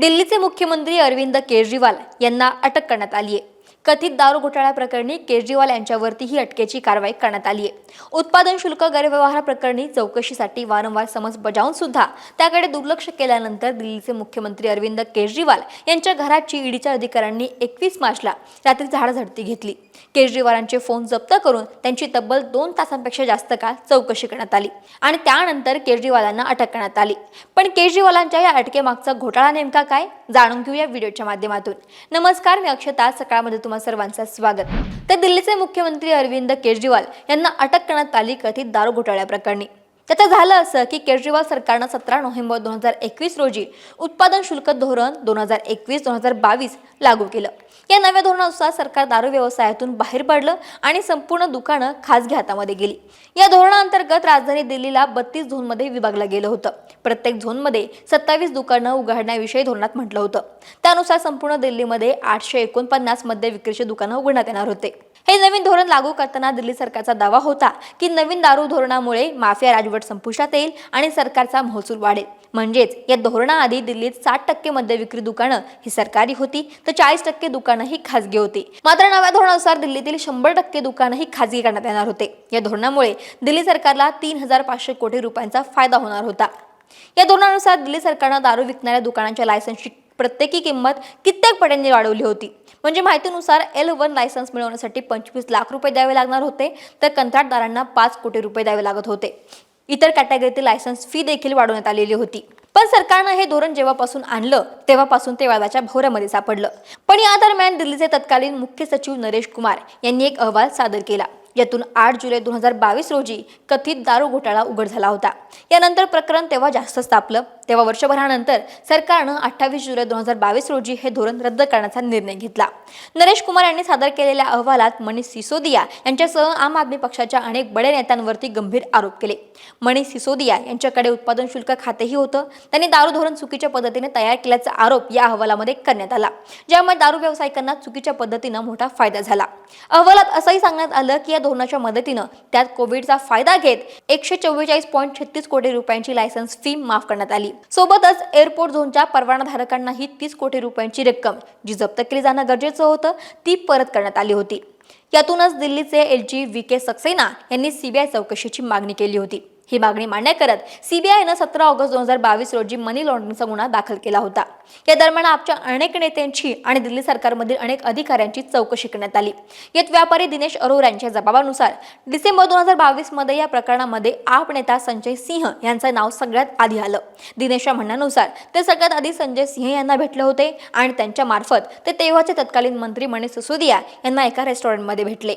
दिल्लीचे मुख्यमंत्री अरविंद केजरीवाल यांना अटक करण्यात आली आहे. कथित दारू घोटाळ्या प्रकरणी केजरीवाल यांच्यावरती ही अटकेची कारवाई करण्यात आली आहे. उत्पादन शुल्क गैरव्यवहार प्रकरणी चौकशीसाठी वारंवार समज बजावून सुद्धा त्याकडे दुर्लक्ष केल्यानंतर दिल्लीचे मुख्यमंत्री अरविंद केजरीवाल यांच्या घराची ईडीच्या अधिकाऱ्यांनी एकवीस मार्चला रात्री झाडाझडती घेतली. केजरीवालांचे फोन जप्त करून त्यांची तब्बल दोन तासांपेक्षा जास्त काळ चौकशी करण्यात आली आणि त्यानंतर केजरीवालांना अटक करण्यात आली. पण केजरीवालांच्या या अटकेमागचा घोटाळा नेमका काय? जाणून घेऊया व्हिडिओच्या माध्यमातून. नमस्कार मी अक्षता. सकाळमध्ये तुम्हा सर्वांचं स्वागत. तर दिल्लीचे मुख्यमंत्री अरविंद केजरीवाल यांना अटक करण्यात आली कथित दारू घोटाळ्या त्याचं झालं असं की केजरीवाल सरकारनं सतरा नोव्हेंबर दोन हजार एकवीस रोजी उत्पादन शुल्क धोरण दोन हजार एकवीस दोन हजार बावीस लागू केलं. या नव्या धोरणानुसार सरकार दारू व्यवसायातून बाहेर पडलं आणि संपूर्ण दुकानं खासगी हातामध्ये गेली. या धोरणाअंतर्गत राजधानी दिल्लीला बत्तीस झोनमध्ये विभागलं गेलं होतं. प्रत्येक झोनमध्ये सत्तावीस दुकानं उघडण्याविषयी धोरणात म्हटलं होतं. त्यानुसार संपूर्ण दिल्लीमध्ये आठशे एकोणपन्नास मद्य विक्रीची दुकानं उघडण्यात येणार होते. हे नवीन धोरण लागू करताना दिल्ली सरकारचा दावा होता की नवीन दारू धोरणामुळे माफिया राजवट संपुष्टात येईल आणि सरकारचा महसूल वाढेल. म्हणजेच या धोरणाआधी दिल्लीत साठ टक्के मद्य विक्री दुकानं ही सरकारी होती तर चाळीस टक्के दुकानं ही खासगी होती. मात्र नव्या धोरणानुसार दिल्लीतील शंभर टक्के दुकानं ही खासगी करण्यात येणार होते. या धोरणामुळे दिल्ली सरकारला तीन हजार पाचशे कोटी रुपयांचा फायदा होणार होता. या धोरणानुसार दिल्ली सरकारनं दारू विकणाऱ्या दुकानांच्या लायसन्सची प्रत्येकी किंमत कित्येक पट्यांनी वाढवली होती. म्हणजे माहितीनुसार एल वन लायसन्स मिळवण्यासाठी पंचवीस लाख रुपये द्यावे लागणार होते तर कंत्राटदारांना पाच कोटी रुपये द्यावे लागत होते. इतर कॅटेगरीतील लायसन्स फी देखील वाढवण्यात आलेली होती. पण सरकारनं हे धोरण जेव्हापासून आणलं तेव्हापासून ते वादाच्या भोवऱ्यामध्ये सापडलं. पण या दरम्यान दिल्लीचे तत्कालीन मुख्य सचिव नरेश कुमार यांनी एक अहवाल सादर केला. यातून आठ जुलै दोन हजार बावीस रोजी कथित दारू घोटाळा उघड झाला होता. यानंतर प्रकरण तेव्हा जास्त तापलं तेव्हा वर्षभरानंतर सरकारनं अठ्ठावीस जुलै दोन हजार बावीस रोजी हे धोरण रद्द करण्याचा निर्णय घेतला. नरेश कुमार यांनी सादर केलेल्या अहवालात मनीष सिसोदिया यांच्यासह आम आदमी पक्षाच्या अनेक बडे नेत्यांवरती गंभीर आरोप केले. मनीष सिसोदिया यांच्याकडे उत्पादन शुल्क खातेही होतं. त्यांनी दारू धोरण चुकीच्या पद्धतीने तयार केल्याचा आरोप या अहवालामध्ये करण्यात आला. ज्यामुळे दारू व्यावसायिकांना चुकीच्या पद्धतीनं मोठा फायदा झाला. अहवालात असंही सांगण्यात आलं की या धोरणाच्या मदतीनं त्यात कोविडचा फायदा घेत एकशे चव्वेचाळीस पॉईंट छत्तीस कोटी रुपयांची लायसन्स फी माफ करण्यात आली. सोबतच एअरपोर्ट झोनच्या परवानाधारकांनाही तीस कोटी रुपयांची रक्कम जी जप्त केली जाणं गरजेचं होतं ती परत करण्यात आली होती. यातूनच दिल्लीचे L G V K Saxena यांनी सीबीआय चौकशीची मागणी केली होती. ही मागणी मान्य करत सीबीआयनं सतरा ऑगस्ट दोन हजार बावीस रोजी मनी लॉन्ड्रिंगचा गुन्हा दाखल केला होता. या दरम्यान आपच्या अनेक नेत्यांची आणि दिल्ली सरकारमधील अनेक अधिकाऱ्यांची चौकशी करण्यात आली. यात व्यापारी दिनेश अरोरा यांच्या जबाबानुसार डिसेंबर दोन हजार बावीसमध्ये या प्रकरणामध्ये आप नेता संजय सिंह यांचं नाव सगळ्यात आधी आलं. दिनेशच्या म्हणण्यानुसार ते सगळ्यात आधी संजय सिंह यांना भेटले होते आणि त्यांच्या मार्फत ते तेव्हाचे तत्कालीन मंत्री मनीष सिसोदिया यांना एका रेस्टॉरंटमध्ये भेटले.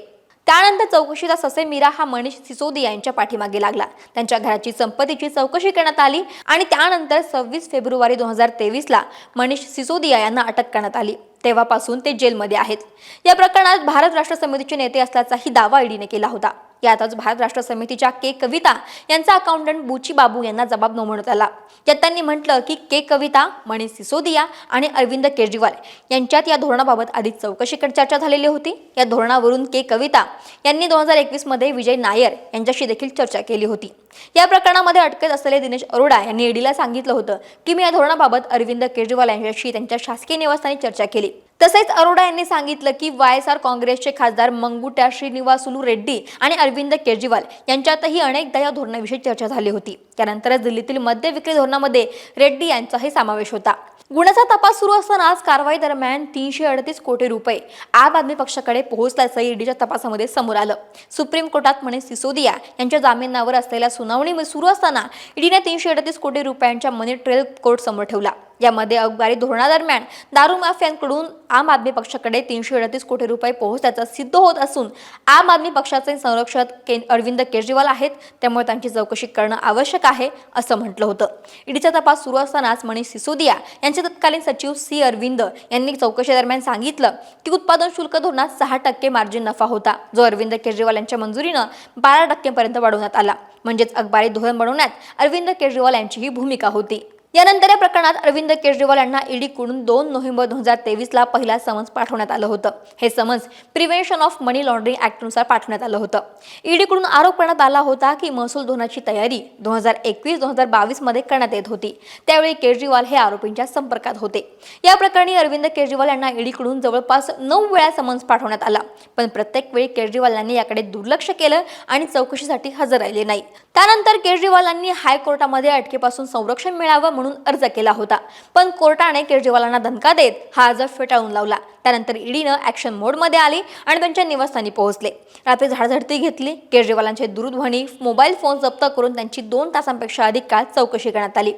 त्यानंतर चौकशीचा ससे मीरा हा मनीष सिसोदिया यांच्या पाठीमागे लागला. त्यांच्या घराची संपत्तीची चौकशी करण्यात आली आणि त्यानंतर सव्वीस फेब्रुवारी दोन हजार तेवीसला मनीष सिसोदिया यांना अटक करण्यात आली. तेव्हापासून ते जेलमध्ये आहेत. या प्रकरणात भारत राष्ट्र समितीचे नेते असल्याचाही दावा ईडीने केला होता. यातच भारत राष्ट्र समितीच्या के कविता यांचा अकाउंटंट बुची बाबू यांना जबाब नोंदवण्यात आला. यात त्यांनी म्हटलं की के कविता मनीष सिसोदिया आणि अरविंद केजरीवाल यांच्यात या धोरणाबाबत आधीच चौकशीकडे चर्चा झालेली होती. या धोरणावरून के कविता यांनी दोन हजार एकवीसमध्ये विजय नायर यांच्याशी देखील चर्चा केली होती. या प्रकरणामध्ये अटकेत असलेले दिनेश अरोडा यांनी ईडीला सांगितलं होतं की मी या धोरणाबाबत अरविंद केजरीवाल यांच्याशी त्यांच्या शासकीय निवासस्थानी चर्चा केली. तसेच अरोडा यांनी सांगितलं की वाय एस आर काँग्रेसचे खासदार मंगुट्या श्रीनिवासुलू रेड्डी आणि अरविंद केजरीवाल यांच्यातही अनेकदा या धोरणाविषयी चर्चा झाली होती. त्यानंतरच दिल्लीतील मद्य विक्री धोरणामध्ये रेड्डी यांचाही समावेश होता. गुन्ह्याचा तपास सुरू असताना आज कारवाई दरम्यान तीनशे अडतीस कोटी रुपये आम आदमी पक्षाकडे पोहोचल्याचं ईडीच्या तपासामध्ये समोर आलं. सुप्रीम कोर्टात मनीष सिसोदिया यांच्या जामिनावर असलेल्या सुनावणी सुरू असताना ईडीने तीनशे अडतीस कोटी रुपयांच्या मनी ट्रेल कोर्ट समोर ठेवला. यामध्ये अकबारी धोरणादरम्यान दारू माफियांकडून आम आदमी पक्षाकडे तीनशे अडतीस कोटी रुपये पोहोचल्याचं सिद्ध होत असून आम आदमी पक्षाचे संरक्षक के अरविंद केजरीवाल आहेत. त्यामुळे त्यांची चौकशी करणं आवश्यक आहे असं म्हटलं होतं. ईडीचा तपास सुरू असतानाच मनीष सिसोदिया यांचे तत्कालीन सचिव सी अरविंद यांनी चौकशीदरम्यान सांगितलं की उत्पादन शुल्क धोरणात सहा टक्के मार्जिन नफा होता जो अरविंद केजरीवाल यांच्या मंजुरीनं बारा टक्क्यांपर्यंत वाढवण्यात आला. म्हणजेच अखबारी धोरण बनवण्यात अरविंद केजरीवाल यांची ही भूमिका होती. यानंतर या प्रकरणात अरविंद केजरीवाल यांना ईडीकडून दोन नोव्हेंबर दोन हजार तेवीसला पहिला समन्स पाठवण्यात आलं होतं. हे summons prevention of money laundering ऍक्टनुसार पाठवण्यात आलं होतं. ईडीकडून आरोप करण्यात आला होता की महसूल धोरणाची तयारी दोन हजार एकवीस दोन हजार बावीसमध्ये करण्यात येत होती. त्यावेळी केजरीवाल हे आरोपींच्या संपर्कात होते. या प्रकरणी अरविंद केजरीवाल यांना ईडीकडून जवळपास नऊ वेळा समन्स पाठवण्यात आला. पण प्रत्येक वेळी केजरीवाल यांनी याकडे दुर्लक्ष केलं आणि चौकशीसाठी हजर राहिले नाही. त्यानंतर केजरीवालांनी हायकोर्टामध्ये अटकेपासून संरक्षण मिळावं म्हणून अर्ज केला होता. पण कोर्टाने केजरीवालांना धमका देत हा अर्ज फेटाळून लावला. त्यानंतर ईडीनं ॲक्शन मोडमध्ये आली आणि त्यांच्या निवासस्थानी पोहोचले. रात्री झाडझडती घेतली. केजरीवालांचे दूरध्वनी मोबाईल फोन जप्त करून त्यांची दोन तासांपेक्षा अधिक काळ चौकशी करण्यात आली.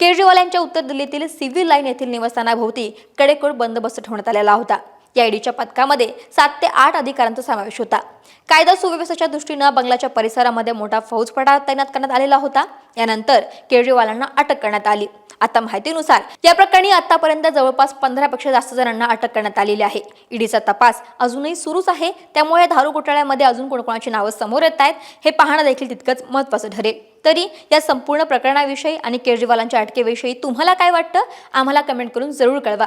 केजरीवाल यांच्या उत्तर दिल्लीतील सिव्हिल लाईन येथील निवासस्थानाभोवती कडेकोड बंदोबस्त ठेवण्यात आलेला होता. या ईडीच्या पथकामध्ये सात ते आठ अधिकाऱ्यांचा समावेश होता. कायदा सुव्यवस्थेच्या दृष्टीनं बंगल्याच्या परिसरामध्ये मोठा फौजफाटा तैनात करण्यात आलेला होता. यानंतर केजरीवालांना अटक करण्यात आली. आता माहितीनुसार या प्रकरणी आतापर्यंत जवळपास पंधरापेक्षा जास्त जणांना अटक करण्यात आलेली आहे. ईडीचा तपास अजूनही सुरूच आहे. त्यामुळे या दारू घोटाळ्यामध्ये अजून कोणकोणाची नावं समोर येत आहेत हे पाहणं देखील तितकंच महत्त्वाचं ठरेल. तरी या संपूर्ण प्रकरणाविषयी आणि केजरीवालांच्या अटकेविषयी तुम्हाला काय वाटतं? आम्हाला कमेंट करून जरूर कळवा.